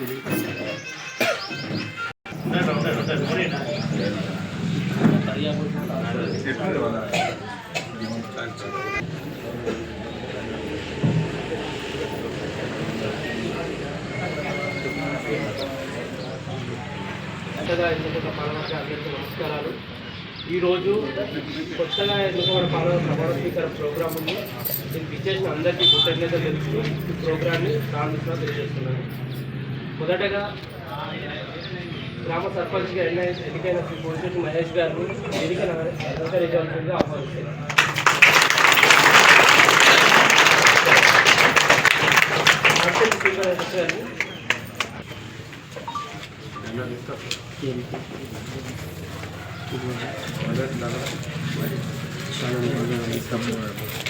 కొత్తగా ఎన్నుకున్న పార్లమెంట్ అభ్యర్థులకు నమస్కారాలు. ఈరోజు కొత్తగా ఎన్నుకోవడం పార్లమెంట్ ప్రమాణ స్వీకారం ప్రోగ్రాం ఉంది. దీనికి ఇచ్చేసిన అందరికీ కృతజ్ఞత తెలుస్తూ ఈ ప్రోగ్రాన్ని ప్రారంభించడం తెలియజేస్తున్నాను. మొదటగా గ్రామ సర్పంచ్గా ఎన్న ఎన్నికైన శ్రీ పోలిశెట్టి మహేష్ గారిని ఎన్నికైన అలంకరించవలసిందిగా ఆహ్వానిస్తున్నాను చాలా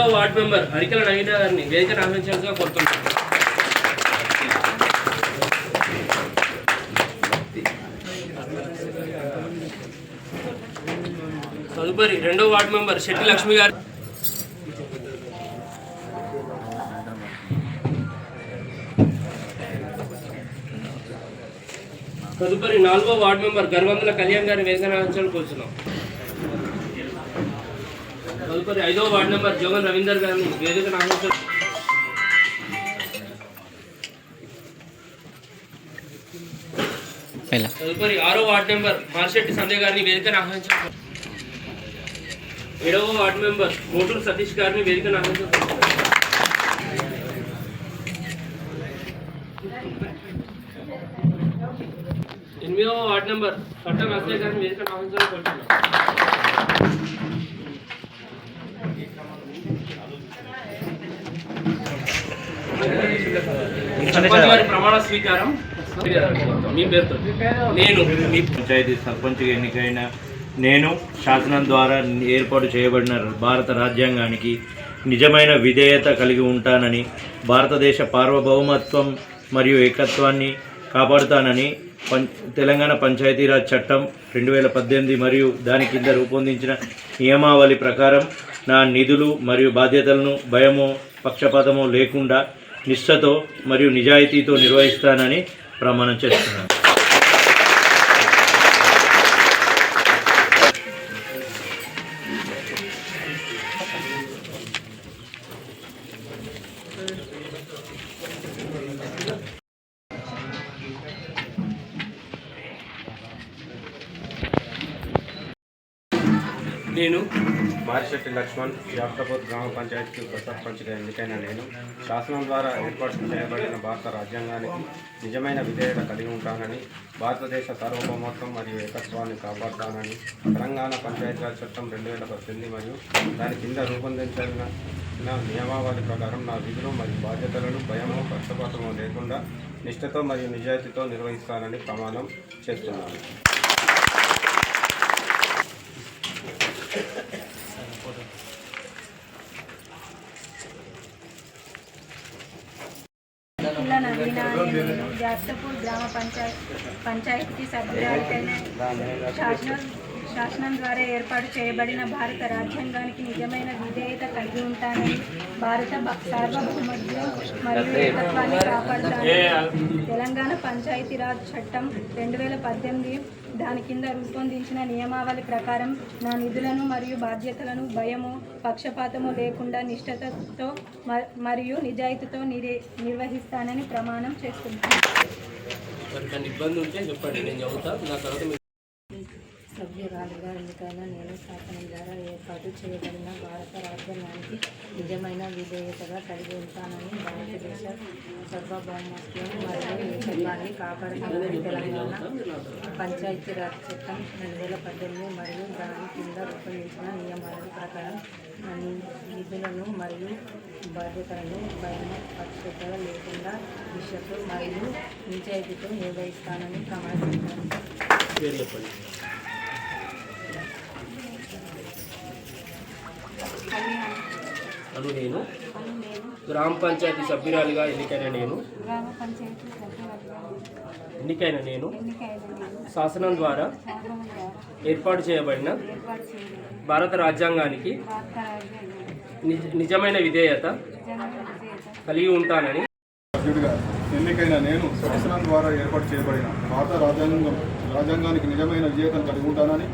next ward member Arikala Naveena గారిని వేదిక ఆహ్వానించాల్సిగా కోరుతున్నాను తదుపరి రెండో వార్డు మెంబర్ శెట్టి లక్ష్మి గారు. తదుపరి నాలుగో వార్డు మెంబర్ గర్వంతుల కళ్యాణ్ గారిని వేదిక ఆహ్వానించాలని కోరుతున్నాం. తదుపరి ఐదవ వార్డు నెంబర్ జోగన్ రవీందర్ గారిని వేదిక ఆహ్వానించారు తదుపరి ఆరో వార్డు నెంబర్ మార్షెట్టి సంజయ్ గారిని వేదికను ఆహ్వానించారు ఏడవ వార్డు మెంబర్ మోటూరు సతీష్ గారిని వేదికను ఆహ్వానించారు ఎనిమిదవ వార్డు నెంబర్ పట్ట నర్సయ్య గారిని వేదికను ఆహ్వానించాలని కోరుతున్నాను సర్పంచ్ గారి ప్రమాణ స్వీకారం. మీ పేరుతో. నేను. మీ పంచాయతీ సర్పంచ్గా ఎన్నికైన నేను శాసనం ద్వారా ఏర్పాటు చేయబడిన భారత రాజ్యాంగానికి నిజమైన విధేయత కలిగి ఉంటానని భారతదేశ సార్వభౌమత్వం మరియు ఏకత్వాన్ని కాపాడుతానని పం తెలంగాణ పంచాయతీరాజ్ చట్టం రెండు వేల పద్దెనిమిది మరియు దాని కింద రూపొందించిన నియమావళి ప్రకారం నా నిధులు మరియు బాధ్యతలను భయమో పక్షపాతమో లేకుండా నిష్ఠతో మరియు నిజాయితీతో నిర్వహిస్తానని ప్రమాణం చేస్తున్నాను. నేను మారిశెట్టి లక్ష్మణ్ జాఫ్తాపూర్ గ్రామ పంచాయతీకి ఉప సర్పంచ్గా ఎన్నికైన నేను. శాసనం ద్వారా ఏర్పాటు చేయబడిన భారత రాజ్యాంగానికి నిజమైన విధేయత కలిగి ఉంటానని భారతదేశ సార్వభౌమత్వం మరియు ఏకత్వాన్ని కాపాడుతానని తెలంగాణ పంచాయతీరాజ్ చట్టం రెండు వేల పద్దెనిమిది మరియు దాని కింద రూపొందించిన నియమావళి ప్రకారం నా విధులు మరియు బాధ్యతలను భయము పక్షపాతమో లేకుండా నిష్ఠతో మరియు నిజాయితీతో నిర్వహిస్తానని ప్రమాణం చేస్తున్నాను. పిల్ల నవీన అనే గ్రామ పంచాయత్ పంచాయతీ సభ్యురాలికైన శాసనం శాసనం ద్వారా ఏర్పాటు చేయబడిన భారత రాజ్యాంగానికి నిజమైన విధేయత కలిగి ఉంటానని భారత సార్వభౌమత్వం మరియు ఏకత్వాన్ని కాపాడుతానని తెలంగాణ పంచాయతీరాజ్ చట్టం రెండు వేల పద్దెనిమిది దాని కింద రూపొందించిన నియమావళి ప్రకారం నా నిధులను మరియు బాధ్యతలను భయము పక్షపాతము లేకుండా నిష్ఠతతో మ- మరియు నిజాయితీతో నిరే నిర్వహిస్తానని ప్రమాణం చేస్తున్నాను. మరి ఇబ్బంది ఉంటే చెప్పండి నేను నా తర్వాత మీరు ఎన్నికైన నేను శాసనం ద్వారా ఏర్పాటు చేయబడిన భారత రాజ్యాంగానికి నిజమైన విధేయతగా కలిగి ఉంటానని భారతదేశ సార్వభౌమత్వం మరియు ఏకత్వాన్ని కాపాడుతానని తెలంగాణ పంచాయతీరాజ్ చట్టం రెండు వేల పద్దెనిమిది మరియు దాని కింద రూపొందించిన నియమాల ప్రకారం నిధులను మరియు బాధ్యతలను భయం పక్షత లేకుండా దిశతో మరియు నిజాయితీతో నిర్వహిస్తానని ప్రమాణిస్తాను అను నేను. గ్రామ పంచాయతీ సభ్యురాలిగా ఎన్నికైన నేను. గ్రామ పంచాయతీ సభ్యులుగా ఎన్నికైన నేను. ఎన్నికైన నేను. శాసనం ద్వారా ఏర్పాటు చేయబడిన భారత రాజ్యాంగానికి భారత రాజ్యాంగం నిజ- నిజమైన విధేయత నిజమైన విధేయత కలిగి ఉంటానని సభ్యుడిగా ఎన్నికైన నేను శాసనం ద్వారా ఏర్పాటు చేయబడిన భారత రాజ్యాంగం రాజ్యాంగానికి నిజమైన విజేతను కలిగి ఉంటానని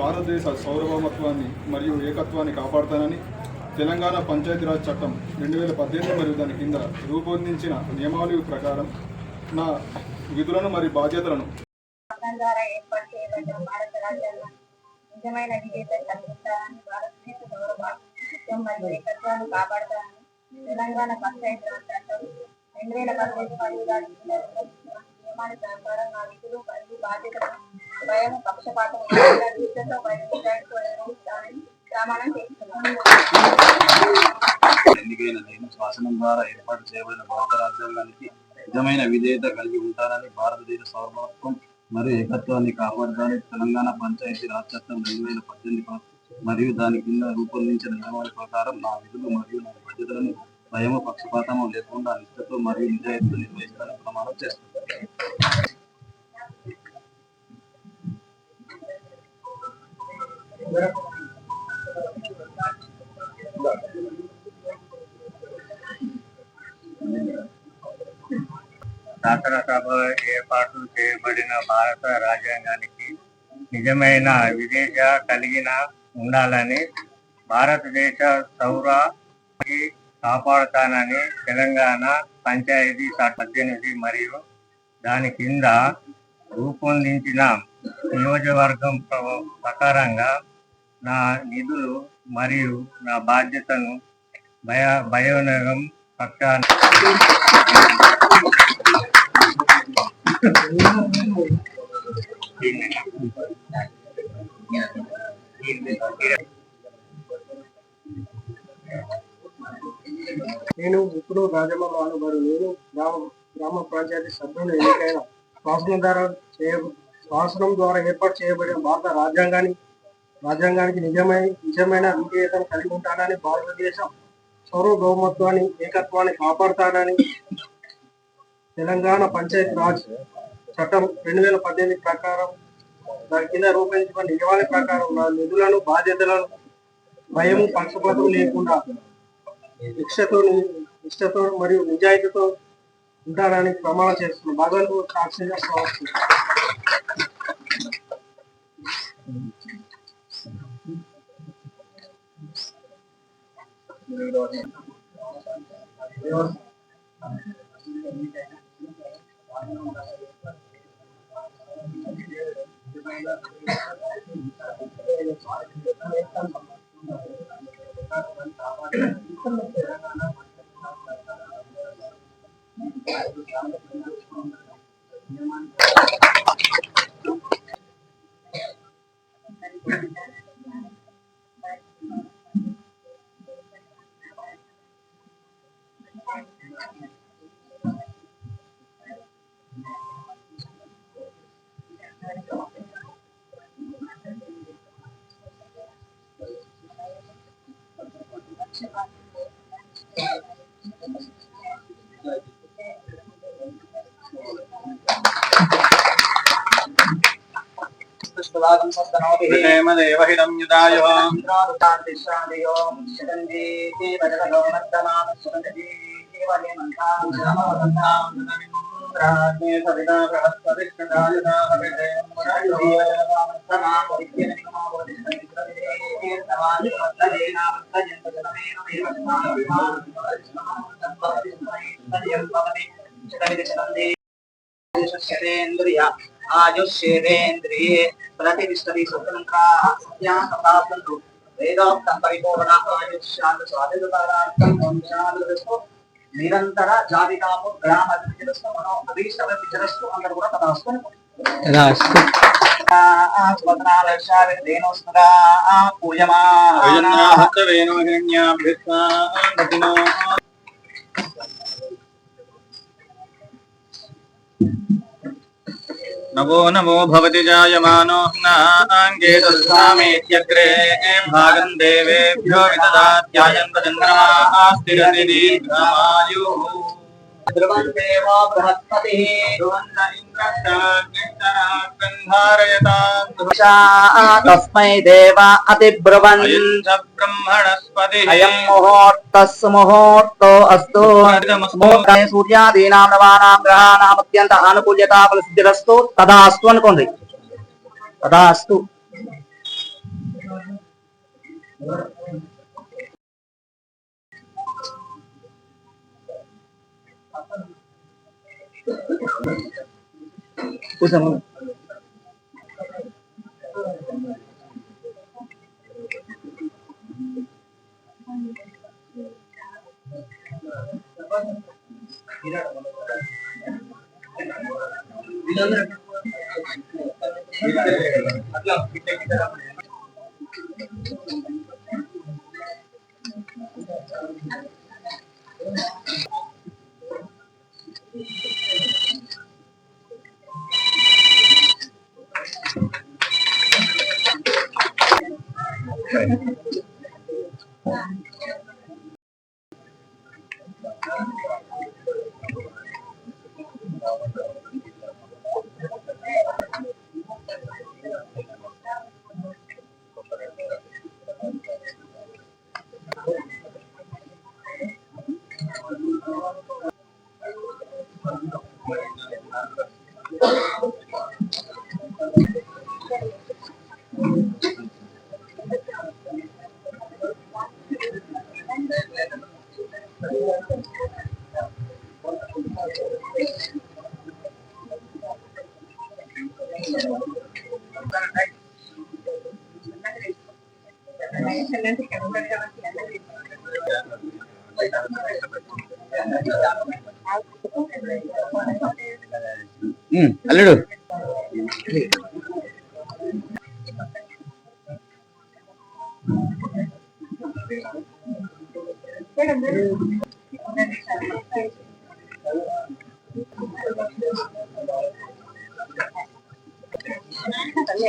భారతదేశ సౌరభమత్వాన్ని మరియు ఏకత్వాన్ని కాపాడుతానని తెలంగాణ పంచాయతీరాజ్ చట్టం రెండు వేల పద్దెనిమిది మరియు దాని కింద రూపొందించిన నియమావళి ప్రకారం నా విధులను మరియు బాధ్యతలను రాజ్యాంగం నిజమైన విజేత కలిగిస్తారని భారతదేశ గౌరవం మరియు ఏకత్వాన్ని కాపాడతారని తెలంగాణ పంచాయతీరాజ్ చట్టం రెండు వేల పద్దెనిమిది మరియు దాని కింద నియమాల ప్రకారం నా విధులు మరియు బాధ్యతలను భయం పక్షపాతం లేకుండా దీక్షతో నిర్వహిస్తానని ప్రమాణం చేస్తున్నాను ఎన్నికైన నేను శాసనం ద్వారా ఏర్పాటు చేయబడిన భారత రాజ్యాంగానికి నిజమైన విధేయత కలిగి ఉంటానని భారతదేశ సార్వభౌమత్వం మరియు ఏకత్వాన్ని కాపాడతానని తెలంగాణ పంచాయతీ రాజ్ చట్టం రెండు వేల పద్దెనిమిది మరియు దాని కింద రూపొందించిన నియమాల ప్రకారం నా విధులు మరియు నా బాధ్యతలను భయము పక్షపాతము లేకుండా నిష్ఠతో మరియు నిజాయితీతో నిర్వహిస్తానని ప్రమాణం చేస్తున్నాను శాసనసభ ఏర్పాటు చేయబడిన భారత రాజ్యాంగానికి నిజమైన విదేశ కలిగిన ఉండాలని భారతదేశ సౌర కాపాడుతానని తెలంగాణ పంచాయతీ చట్ట పద్దెనిమిది మరియు దాని కింద రూపొందించిన నియోజకవర్గం ప్ర- ప్రకారంగా నా నిధులు మరియు నా బాధ్యతను భయ భయోనగం పక్షాన నేను ఇప్పుడు రాజమ్మ మానుగారు నేను గ్రామ గ్రామ పంచాయతీ సభ్యులు ఎన్నికైన శాసనం ద్వారా చేయ శాసనం ద్వారా ఏర్పాటు చేయబడిన భారత రాజ్యాంగాన్ని రాజ్యాంగానికి నిజమైన నిజమైన విధేయతను కలిగి ఉంటానని భారతదేశం సార్వభౌమత్వాన్ని ఏకత్వాన్ని కాపాడుతానని తెలంగాణ పంచాయతీ రాజ్ చట్టం రెండు వేల పద్దెనిమిది ప్రకారం దాని కింద రూపొందించిన నియమాల ప్రకారం నా నిధులను బాధ్యతలను భయం పక్షపాతం లేకుండా నిష్ఠతో నిష్టతో మరియు నిజాయితీతో ఉండడానికి ప్రమాణం చేస్తున్నాం భగవంతుడు సాక్షిగా సమర్పిస్తున్నాం Thank. Thank you. పుష్పవాగం సత్తనోతి దేవహిరం యుదాయో శరేంద్రియ ఆయుష్యేంద్రియే ప్రతిష్టతి సుఖంకాః సత్యాం తథాసంతు వేదోక్తం పరిపూర్ణ ఆయుష్యాలు స్వాధికారార్థం వంశాలు నిరంతర జాతికాము గ్రామ అభివృద్ధిరస్తు మనో అభీష్టవ విచరస్తు అందరూ కూడా తదాస్తు దేనోస్మగా नमो नमो भवति जायमानो जायमानोऽस्नाङ्गे तत्सामेत्यग्रे भागम् देवेभ्यो विददात्यायन्त चन्द्रमाः स्थिरति दीर्घमायुः। స్థిరతి దీర్ఘమాయు ధ్రువం దేవో బృహస్పతి తస్మై దేవ అతిబ్రువన్ బ్రహ్మణస్పతి అయం ముహూర్తస్ ముహూర్తో అస్తు ముహూర్తే సూర్యాదీనాం నవానాం గ్రహాణాం అత్యంత ఆనుకూల్యత సిద్ధిరస్తు తదా అస్తు అనుకోండి తదా అస్తు É. అల్లుడు. で。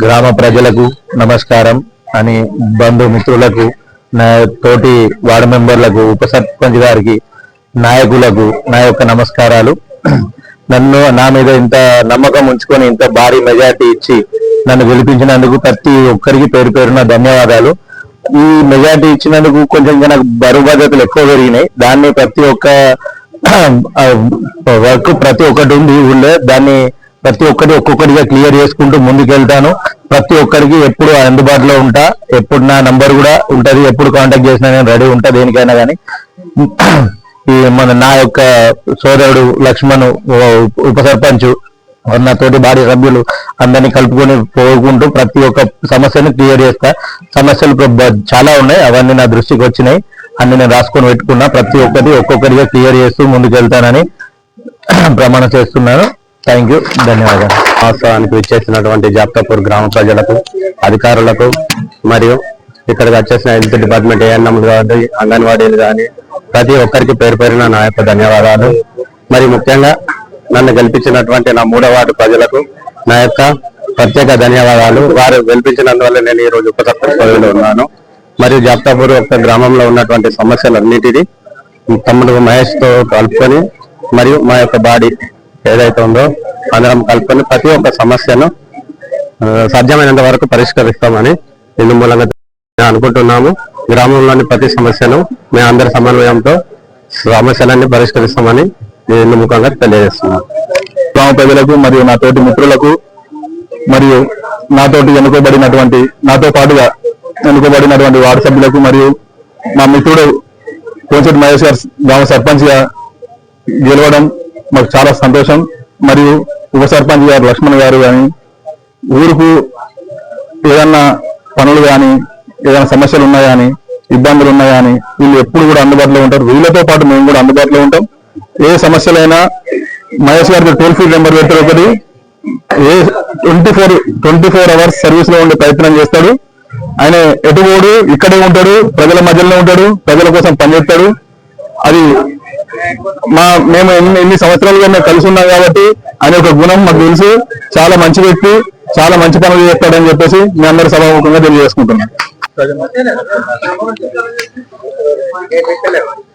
గ్రామ ప్రజలకు నమస్కారం అని బంధుమిత్రులకు నా తోటి వార్డు మెంబర్లకు ఉప సర్పంచ్ గారికి నాయకులకు నా యొక్క నమస్కారాలు. నన్ను నా మీద ఇంత నమ్మకం ఉంచుకొని ఇంత భారీ మెజార్టీ ఇచ్చి నన్ను గెలిపించినందుకు ప్రతి ఒక్కరికి పేరు పేరున ధన్యవాదాలు. ఈ మెజార్టీ ఇచ్చినందుకు కొంచెం నాకు బరువు బాధ్యతలు ఎక్కువ పెరిగినాయి. దాన్ని ప్రతి ఒక్క వర్క్ ప్రతి ఒక్కటి ఉంది ఊళ్ళో. దాన్ని ప్రతి ఒక్కటి ఒక్కొక్కటిగా క్లియర్ చేసుకుంటూ ముందుకెళ్తాను. ప్రతి ఒక్కరికి ఎప్పుడు అందుబాటులో ఉంటా ఎప్పుడు నా నంబర్ కూడా ఉంటది ఎప్పుడు కాంటాక్ట్ చేసినా నేను రెడీ ఉంటా దేనికైనా కానీ. ఈ మన నా యొక్క సోదరుడు లక్ష్మణ్ ఉప సర్పంచ్ నా తోటి భార్య సభ్యులు అందరినీ కలుపుకొని పోకుంటూ ప్రతి ఒక్క సమస్యను క్లియర్ చేస్తా. సమస్యలు చాలా ఉన్నాయి. అవన్నీ నా దృష్టికి వచ్చినాయి. అన్ని నేను రాసుకొని పెట్టుకున్నా. ప్రతి ఒక్కటి ఒక్కొక్కరిగా క్లియర్ చేస్తూ ముందుకెళ్తానని ప్రమాణం చేస్తున్నాను. Thank you. ధన్యవాదాలు. వాస్తవానికి విచ్చేసినటువంటి జాప్తాపూర్ గ్రామ ప్రజలకు అధికారులకు మరియు ఇక్కడికి వచ్చేసిన హెల్త్ డిపార్ట్మెంట్ ఏఎన్ఎంలు కానీ అంగన్వాడీలు కానీ ప్రతి ఒక్కరికి పేరు పేరున నా యొక్క ధన్యవాదాలు. మరి ముఖ్యంగా నన్ను గెలిపించినటువంటి నా మూడో వార్డు ప్రజలకు నా యొక్క ప్రత్యేక ధన్యవాదాలు. వారు గెలిపించినందువల్ల నేను ఈ రోజు ఉప సర్పంచ్ పదవిలో ఉన్నాను. మరియు జాప్తాపూర్ యొక్క గ్రామంలో ఉన్నటువంటి సమస్యలన్నిటినీ తమ్ముడు మహేష్తో కలుపుకొని మరియు మా యొక్క బాడీ ఏదైతే ఉందో అందరం కలుపుకొని ప్రతి ఒక్క సమస్యను సాధ్యమైనంత వరకు పరిష్కరిస్తామని ఇందు మూలంగా అనుకుంటున్నాము. గ్రామంలోని ప్రతి సమస్యను మేము అందరి సమన్వయంతో సమస్యలన్నీ పరిష్కరిస్తామని నేను ముఖంగా తెలియజేస్తున్నాను. గ్రామ ప్రజలకు మరియు నా తోటి మిత్రులకు మరియు నాతోటి ఎన్నుకోబడినటువంటి నాతో పాటుగా ఎన్నుకోబడినటువంటి వార్డు సభ్యులకు మరియు మా మిత్రుడు కోంచెట్ మహేష్ గారు గ్రామ సర్పంచ్గా గెలవడం మాకు చాలా సంతోషం. మరియు ఉప సర్పంచ్ గారు లక్ష్మణ్ గారు కానీ ఊరుకు ఏదన్నా పనులు కానీ ఏదైనా సమస్యలు ఉన్నాయా అని ఇబ్బందులు ఉన్నాయా అని వీళ్ళు ఎప్పుడు కూడా అందుబాటులో ఉంటారు. వీళ్ళతో పాటు మేము కూడా అందుబాటులో ఉంటాం. ఏ సమస్యలైనా మహేష్ గారికి టోల్ ఫ్రీ నెంబర్ పెట్టారు ఒకటి a twenty four twenty four hours సర్వీస్లో ఉండే ప్రయత్నం చేస్తాడు. ఆయన ఎటుపోడు ఇక్కడే ఉంటాడు ప్రజల మధ్యలో ఉంటాడు ప్రజల కోసం పనిచేస్తాడు. అది మా మేము ఎన్ని ఎన్ని సంవత్సరాలుగా మేము కలిసి ఉన్నాం కాబట్టి ఆయన ఒక గుణం మాకు తెలుసు. చాలా మంచి వ్యక్తి చాలా మంచి పనులు చేస్తాడని చెప్పేసి మీ అందరూ సభాముఖంగా తెలియజేసుకుంటున్నాం